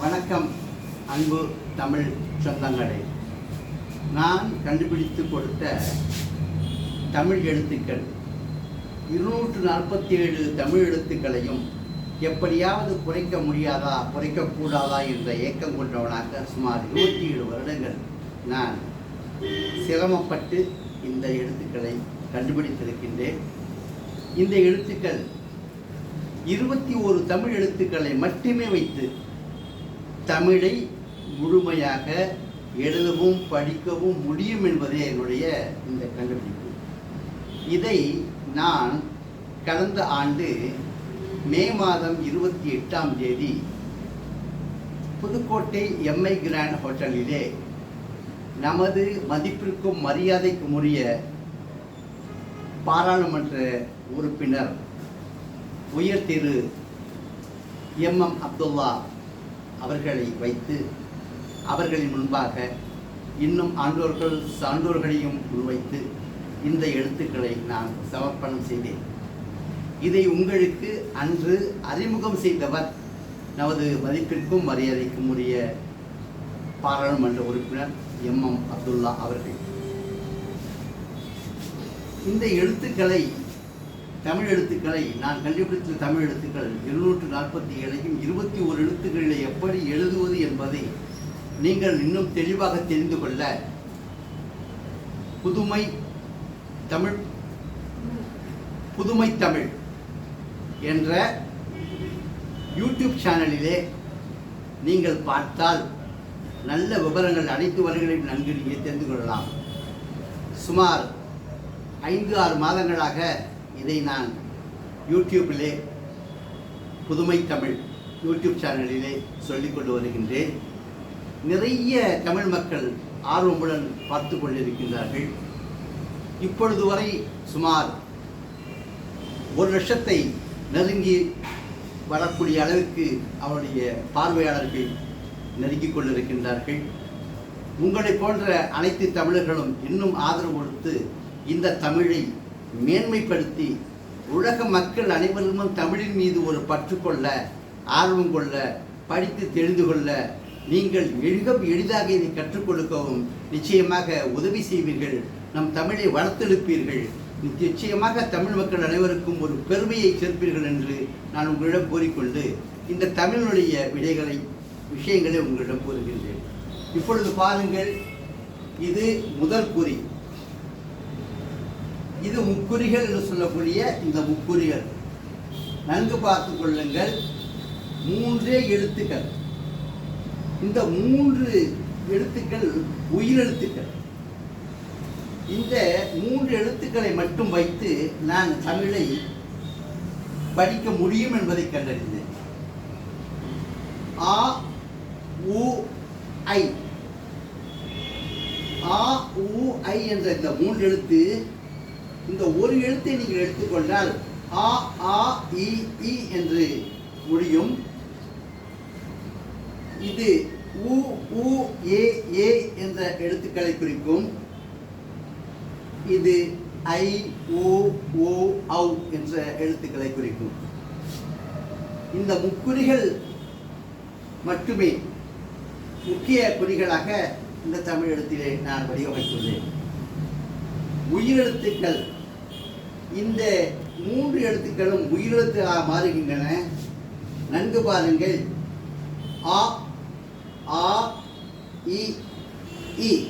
வணக்கம் அன்பு தமிழ் சொந்தங்களே. நான் கண்டுபிடித்து கொடுத்த தமிழ் எழுத்துக்கள். இருநூற்று நாற்பத்தி ஏழு தமிழ் எழுத்துக்களையும் எப்படியாவது குறைக்க முடியாதா குறைக்கக்கூடாதா என்ற ஏக்கம் கொண்டவனாக சுமார் இருபத்தி ஏழு வருடங்கள் நான் சிரமப்பட்டு இந்த எழுத்துக்களை கண்டுபிடித்திருக்கின்றேன். இந்த எழுத்துக்கள் இருபத்தி ஒரு தமிழ் எழுத்துக்களை மட்டுமே வைத்து தமிழை முழுமையாக எழுதவும் படிக்கவும் முடியும் என்பதே என்னுடைய இந்த கண்டுபிடிப்பு. இதை நான் கடந்த ஆண்டு மே மாதம் இருபத்தி எட்டாம் தேதி புதுக்கோட்டை எம்ஐ கிராண்ட் ஹோட்டலிலே நமது மதிப்பிற்கும் மரியாதைக்கும் உரிய பாராளுமன்ற உறுப்பினர் உயர் திரு எம் எம் அப்துல்லா அவர்களை வைத்து அவர்களின் முன்பாக இன்னும் ஆண்டோர்கள் சான்றோர்களையும் முன்வைத்து இந்த எழுத்துக்களை நான் சமர்ப்பணம் செய்தேன். இதை உங்களுக்கு அன்று அறிமுகம் செய்தவர் நமது மதிப்பிற்கும் மரியாதைக்கும் உரிய பாராளுமன்ற உறுப்பினர் எம். எம். அப்துல்லா அவர்கள். இந்த எழுத்துக்களை தமிழ் எழுத்துக்களை நான் கண்டுபிடித்த தமிழ் எழுத்துக்கள் இருநூற்று நாற்பத்தி ஏழையும் இருபத்தி ஒரு எழுத்துக்களை எப்படி எழுதுவது என்பதை நீங்கள் இன்னும் தெளிவாக தெரிந்து கொள்ள புதுமை தமிழ் புதுமை தமிழ் என்ற யூடியூப் சேனலிலே நீங்கள் பார்த்தால் நல்ல விவரங்கள் அனைத்து வரைகளையும் நன்கு நீங்கள் தெரிந்து கொள்ளலாம். சுமார் ஐந்து ஆறு மாதங்களாக இதை நான் யூடியூப்பிலே புதுமை தமிழ் யூடியூப் சேனலிலே சொல்லிக் கொண்டு வருகின்றேன். நிறைய தமிழ் மக்கள் ஆர்வமுடன் பார்த்து கொண்டிருக்கின்றார்கள். இப்பொழுது வரை சுமார் ஒரு லட்சத்தை நெருங்கி வரக்கூடிய அளவுக்கு அவருடைய பார்வையாளர்கள் நெருங்கிக் கொண்டிருக்கின்றார்கள். உங்களை போன்ற அனைத்து தமிழர்களும் இன்னும் ஆதரவு கொடுத்து இந்த தமிழை மேன்மைப்படுத்தி உலக மக்கள் அனைவரும் தமிழின் மீது ஒரு பற்று கொள்ள ஆர்வம் கொள்ள படித்து தெரிந்து கொள்ள நீங்கள் எளிக எளிதாக இதை கற்றுக் கொடுக்கவும் நிச்சயமாக உதவி செய்வீர்கள். நம் தமிழை வளர்த்தெடுப்பீர்கள். நிச்சயமாக தமிழ் மக்கள் அனைவருக்கும் ஒரு பெருமையை சேர்ப்பீர்கள் என்று நான் உங்களிடம் கூறிக்கொண்டு இந்த தமிழுடைய விடைகளை விஷயங்களை உங்களிடம் கூறுகின்றேன். இப்பொழுது பாருங்கள் இது முதல் குறி. இது முக்குறிகள் என்று சொல்லக்கூடிய இந்த முக்குறிகள். நன்கு பார்த்து கொள்ளுங்கள். மூன்றே எழுத்துக்கள். இந்த மூன்று எழுத்துக்கள் உயிரெழுத்துக்கள். இந்த மூன்று எழுத்துக்களை மட்டும் வைத்து நான் தமிழை படிக்க முடியும் என்பதை கண்டறிந்தேன். ஆ உ ஐ. ஆ உ ஐ என்ற இந்த மூன்று எழுத்து இந்த ஒரு எழுத்தை நீங்கள் எடுத்துக்கொண்டால் ஆ ஆ இ இ என்று முடியும். இது உ உ ஏ ஏ என்ற எழுத்துக்களை குறிக்கும். இது ஐ ஓ ஓ ஔ என்ற எழுத்துக்களை குறிக்கும். இந்த முக்குறிகள் மட்டுமே முக்கிய குறிகளாக இந்த தமிழ் எழுத்திலே நான் வடிவமைத்துள்ளேன். உயிரெழுத்துக்கள் இந்த மூன்று எழுத்துக்களும் உயிரெழுத்துகளாக மாறுகின்றன. நன்கு பாருங்கள். ஆ ஆ இ இ.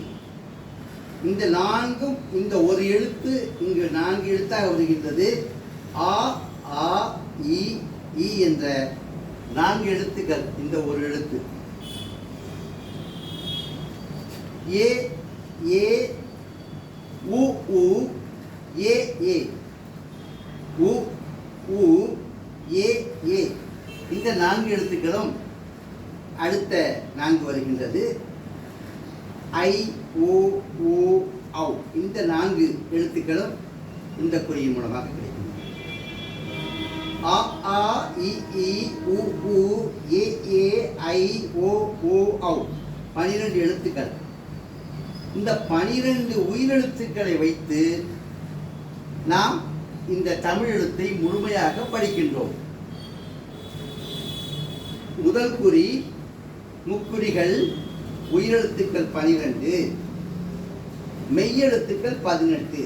இந்த நான்கும் இந்த ஒரு எழுத்து இங்கு நான்கு எழுத்தாக வருகின்றது. ஆ ஆ இ இ என்ற நான்கு எழுத்துக்கள் இந்த ஒரு எழுத்து. ஏ ஏ உ உ ஏ ஏ. உ உ ஏ ஏ. இந்த நான்கு எழுத்துக்களும் அடுத்த நான்கு வருகின்றது. ஐ ஓ ஓ ஔ. இந்த நான்கு எழுத்துக்களும் இந்த குறியின் மூலமாக கிடைக்கும் ஆ ஆ இ இ உ உ ஏ ஏ ஐ ஓ ஓ ஔ. பனிரெண்டு எழுத்துக்கள். இந்த பனிரெண்டு உயிரெழுத்துக்களை வைத்து நாம் இந்த தமிழ் எழுத்தை முழுமையாக படிக்கின்றோம். முதல் குறி முக்குறிகள் உயிரெழுத்துக்கள் பனிரெண்டு மெய்யெழுத்துக்கள் பதினெட்டு.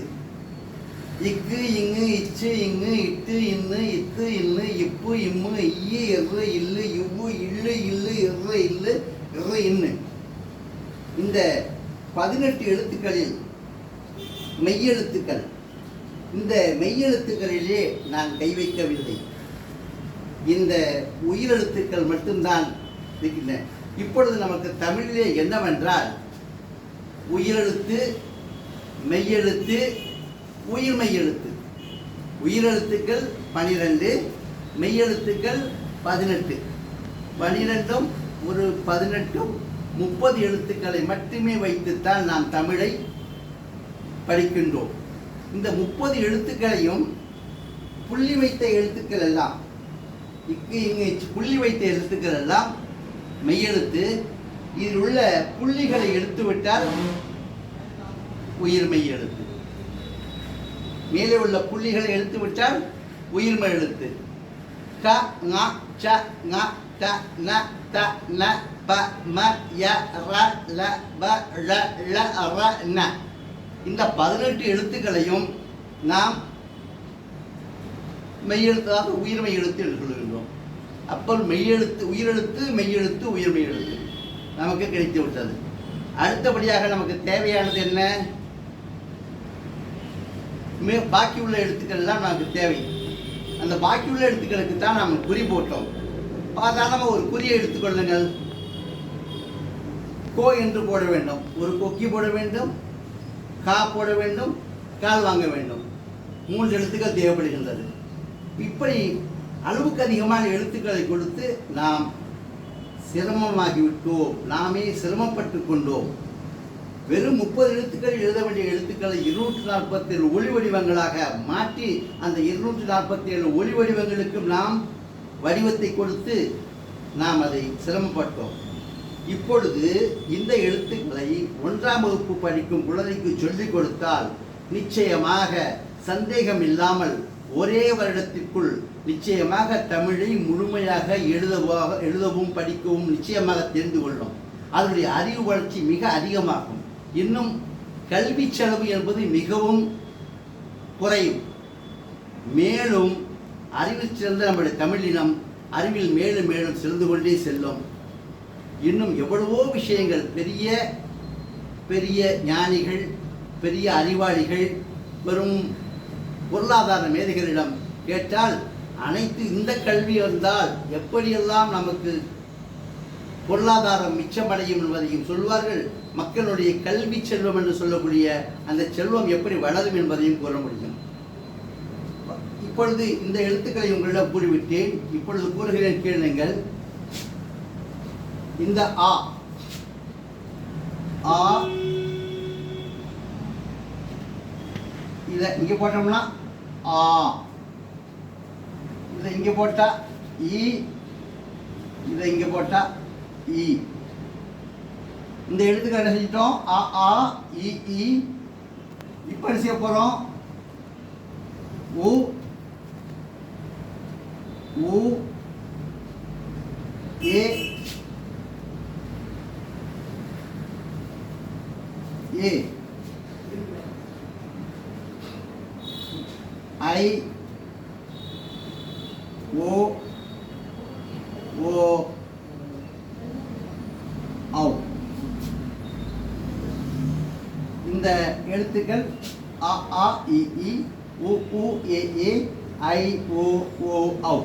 இக்கு இங்கு இச்சு இங்கு இட்டு இன்னு இத்து இன்னு இப்பு இம்மு ஐய எரு இல்லு இவ்வு இல்லு இல்லு எரு இல்லு எரு இன்னு. இந்த பதினெட்டு எழுத்துக்களில் மெய்யெழுத்துக்கள் இந்த மெய்யெழுத்துக்களிலே நான் கை வைக்கவில்லை. இந்த உயிரெழுத்துக்கள் மட்டும்தான் இருக்கின்றன. இப்பொழுது நமக்கு தமிழிலே என்னவென்றால் உயிரெழுத்து மெய்யெழுத்து உயிர்மெய் எழுத்து உயிரெழுத்துக்கள் பனிரெண்டு மெய்யெழுத்துக்கள் பதினெட்டு. பனிரெண்டும் ஒரு பதினெட்டும் முப்பது எழுத்துக்களை மட்டுமே வைத்துத்தான் நாம் தமிழை படிக்கின்றோம். இந்த முப்பது எழுத்துக்களையும் புள்ளி வைத்த எழுத்துக்கள் எல்லாம் இக்கு இங்கு புள்ளி வைத்த எழுத்துக்கள் எல்லாம் மெய்யெழுத்து இதில் உள்ள புள்ளிகளை எடுத்து விட்டால் எழுத்து. மேலே உள்ள புள்ளிகளை எடுத்து விட்டால் உயிர்மெய் எழுத்து. க ங ச ங த ந த ந ப ம ய ர ல ப ழ ல ர ந. இந்த பதினெட்டு எழுத்துக்களையும் நாம் மெய்யெழுத்தாக உயிர்மை எழுத்து என்று அப்போ மெய்யெழுத்து உயிரெழுத்து மெய்யெழுத்து உயிர்மை எழுத்து நமக்கு கிடைத்து விட்டது. அடுத்தபடியாக நமக்கு தேவையானது என்ன? மே பாக்கி உள்ள எழுத்துக்கள் எல்லாம் நமக்கு தேவை. அந்த பாக்கி உள்ள எழுத்துக்களுக்கு தான் நாம் குறி போட்டோம். சாதாரணமாக ஒரு குறியை எடுத்துக்கொள்ளுங்கள் கோ என்று போட வேண்டும். ஒரு கொக்கி போட வேண்டும். கா போட வேண்டும் கால் வாங்க வேண்டும். மூன்று எழுத்துக்கள் தேவைப்படுகின்றது. இப்படி அளவுக்கு அதிகமான எழுத்துக்களை கொடுத்து நாம் சிரமமாகிவிட்டோம். நாமே சிரமப்பட்டு கொண்டோம். வெறும் முப்பது எழுத்துக்கள் எழுத வேண்டிய எழுத்துக்களை இருநூற்றி நாற்பத்தி ஏழு ஒளி வடிவங்களாக மாற்றி அந்த இருநூற்றி நாற்பத்தி ஏழு ஒளி வடிவங்களுக்கும் நாம் வடிவத்தை கொடுத்து நாம் அதை சிரமப்பட்டோம். இப்பொழுது இந்த எழுத்துக்களை ஒன்றாம் வகுப்பு படிக்கும் குழந்தைக்கு சொல்லிக் கொடுத்தால் நிச்சயமாக சந்தேகம் இல்லாமல் ஒரே வருடத்திற்குள் நிச்சயமாக தமிழை முழுமையாக எழுதவாக எழுதவும் படிக்கவும் நிச்சயமாக தெரிந்து கொள்ளும். அதனுடைய அறிவு வளர்ச்சி மிக அதிகமாகும். இன்னும் கல்வி செலவு என்பது மிகவும் குறையும். மேலும் அறிவு சிறந்த நம்முடைய தமிழினம் அறிவில் மேலும் மேலும் சிறந்து கொண்டே செல்லும். இன்னும் எவ்வளவோ விஷயங்கள். பெரிய பெரிய ஞானிகள் பெரிய அறிவாளிகள் வெறும் பொருளாதார மேதைகளிடம் கேட்டால் அனைத்து இந்த கல்வி வந்தால் எப்படியெல்லாம் நமக்கு பொருளாதாரம் மிச்சமடையும் என்பதையும் சொல்வார்கள். மக்களுடைய கல்வி செல்வம் என்று சொல்லக்கூடிய அந்த செல்வம் எப்படி வளரும் என்பதையும் கூற முடியும். இப்பொழுது இந்த எழுத்துக்களை உங்களிடம் கூறிவிட்டேன். இப்பொழுது கூறுகிறேன் கேளுங்கள். இந்த ஆ. ஆ. இதை இங்கே போட்டோம்னா ஆ. இதை இங்கே போட்டா இ இதை இங்கே போட்டா இ இந்த எழுத்துக்கு என்ன செஞ்சிட்டோம்? அ ஆ இ இ இப்போ என்ன செய்ய போகிறோம் உ. உ. ஏ ஐ ஓ ஓ ஔ இந்த எழுத்துக்கள் அ ஆ இ இ உ உ ஏ ஏ ஐ ஓ ஓ ஔ.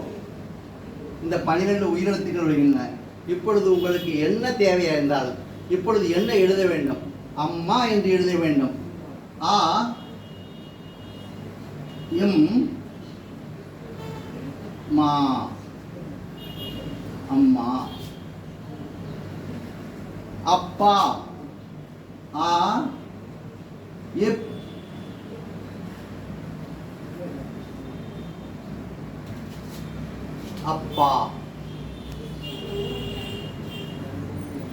இந்த பனிரெண்டு உயிரெழுத்துக்கள் வருகின்றன இப்பொழுது உங்களுக்கு என்ன தேவையா இருந்தாலும் இப்பொழுது என்ன எழுத வேண்டும்? அம்மா என்று எழுத வேண்டும். ஆ எம் மா அம்மா. அப்பா ஆ எப் அப்பா.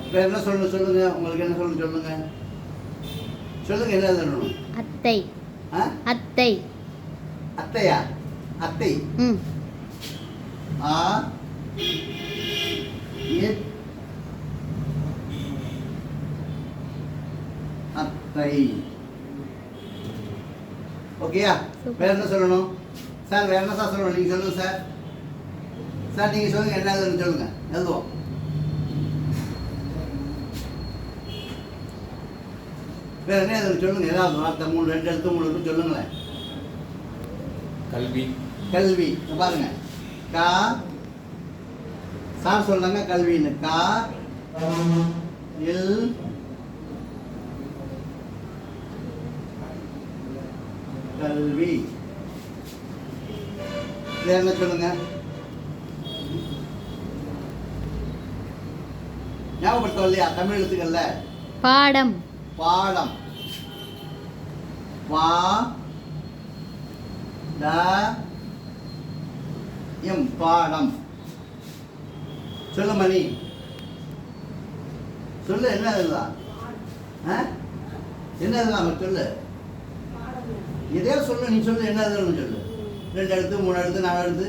இப்போ என்ன சொல்லணும் சொல்லுங்க. உங்களுக்கு என்ன சொல்லணும் சொல்லுங்க. சொல்லுங்க என்ன சொல்லணும்? அத்தை. அத்தை. அத்தையா? அத்தை. ஆ? அத்தை. ஓகேயா? வேற என்ன சொல்லணும்? சார் வேற என்ன சார் சொல்லணும்? நீங்க சொல்லுங்க சார். சார் நீங்க சொல்லுங்க என்ன சொல்லுங்க. எழுதுவோம். வேற என்ன எழுதுன்னு சொல்லுங்க ஏதாவது வார்த்தை மூணு ரெண்டு எழுத்து மூணு எழுத்து சொல்லுங்களேன். கல்வி. கல்வி. பாருங்க. கா சார் சொல்றாங்க கல்வின்னு. கா இல் கல்வி. என்ன சொல்லுங்க? ஞாபகப்படுத்தோம் இல்லையா? தமிழ் எழுத்துக்கள்ல? பாடம். பாடம். பா ட எம் பாடம். சொல்லு மணி. சொல்லு என்ன ஆ? என்ன எழுதலாம் சொல்லு. எதையோ சொல்லு நீ சொல்லு என்ன சொல்லு. ரெண்டு எழுத்து மூணு எழுத்து நாலு எழுத்து.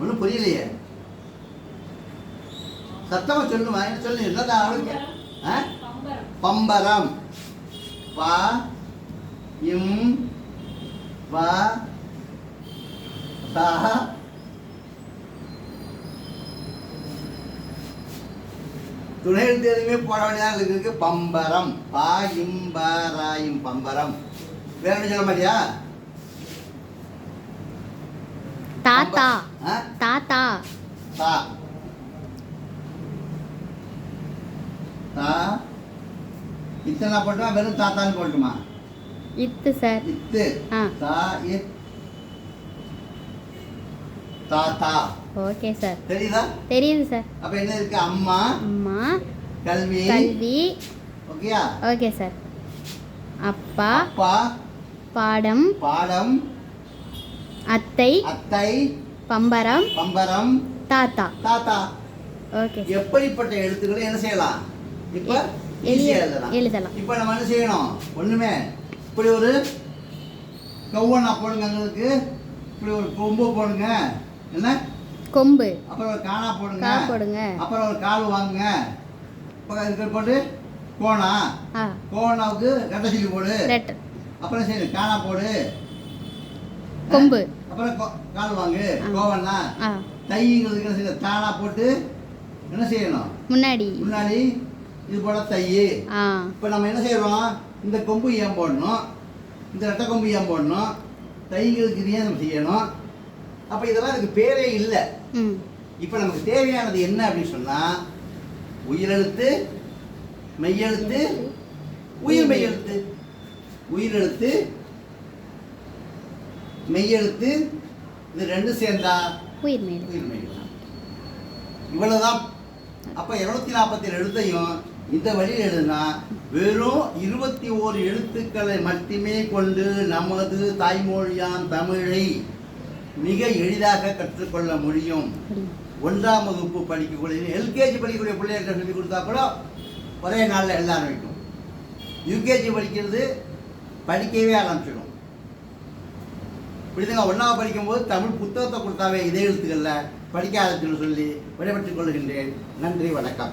ஒன்றும் புரியலையே. சத்தமா சொல்லுமா என்ன சொல்லு என்னதான் அவளுக்கு? பம்பரம். பா இம் வ தா துணை எழுத்து எதுவுமே போட வேண்டியதாக இருக்கு பம்பரம் பா இம் ப ரா இம் பம்பரம். வேற சொல்ல மாட்டியா? தாத்தா? தாத்தா. தா. தா. இத்தனை போட்டுமா வெறும் தாத்தான்னு போட்டுமா? இத்து சார். இத்து. தா இத். தாத்தா. Okay sir. தெரியுதா? தெரியுது சார். அப்ப என்ன இருக்கு? அம்மா. அம்மா. கல்வி. கல்வி. ஓகேயா? Okay sir. அப்பா. அப்பா. பாடம். பாடம். அத்தை. அத்தை. பம்பரம். பம்பரம். தாத்தா. தாத்தா. ஓகே எப்படிப்பட்ட எழுத்துக்களை என்ன செய்யலாம்? இப்ப எழுதலாம். எழுதலாம். இப்ப நம்ம என்ன செய்யணும்? ஒண்ணுமே. இப்படி ஒரு கௌவனா போடுங்க எங்களுக்கு. இப்படி ஒரு கொம்பு போடுங்க. என்ன? கொம்பு. அப்புறம் காணா போடுங்க. கா போடுங்க. அப்புறம் ஒரு கால் வாங்குங்க. அப்புறம் போட்டு கோணா. ஆ. கோணாவுக்கு ரெட்டை போடு. லெட்டர் அப்புறம் சரி காணா போடு. கொம்பு. அப்புறம் கால் வாங்கு. கோவண்ணா. தைங்கிறதுக்கு என்ன செய்யணும்? தானா போட்டு என்ன செய்யணும்? முன்னாடி. முன்னாடி இது போல ஆ. இப்போ நம்ம என்ன செய்கிறோம் இந்த கொம்பு ஏன் போடணும்? இந்த ரெட்டை கொம்பு ஏன் போடணும்? தைங்களுக்கு இது ஏன் நம்ம செய்யணும்? அப்போ இதெல்லாம் அதுக்கு பேரே இல்லை. இப்போ நமக்கு தேவையானது என்ன அப்படின்னு சொன்னால் உயிரெழுத்து மெய்யெழுத்து உயிர் மெய்யெழுத்து. உயிரெழுத்து மெய்யெழுத்து இது ரெண்டும் சேர்ந்தா உயிர் மெய்யெழுத்து. இவ்வளவுதான். அப்ப இருநூத்தி நாற்பத்தி எழுத்தையும் இந்த வழியில் எழுதுனா வெறும் இருபத்தி ஓரு எழுத்துக்களை மட்டுமே கொண்டு நமது தாய்மொழியான் தமிழை மிக எளிதாக கற்றுக்கொள்ள முடியும். ஒன்றாம் வகுப்பு படிக்கக்கூடிய எல்கேஜி படிக்கக்கூடிய பிள்ளைகிட்ட சொல்லி கொடுத்தா கூட ஒரே நாளில் எல்லாரும் ஆரம்பிக்கும் யூகேஜி படிக்கிறது படிக்கவே ஆரம்பிச்சிடும். இப்படிதாங்க ஒன்றாவது படிக்கும்போது தமிழ் புத்தகத்தை கொடுத்தாவே இதே எழுத்துக்களில் படிக்க ஆரம்பிச்சுன்னு சொல்லி விடைபெற்றுக் கொள்கின்றேன். நன்றி வணக்கம்.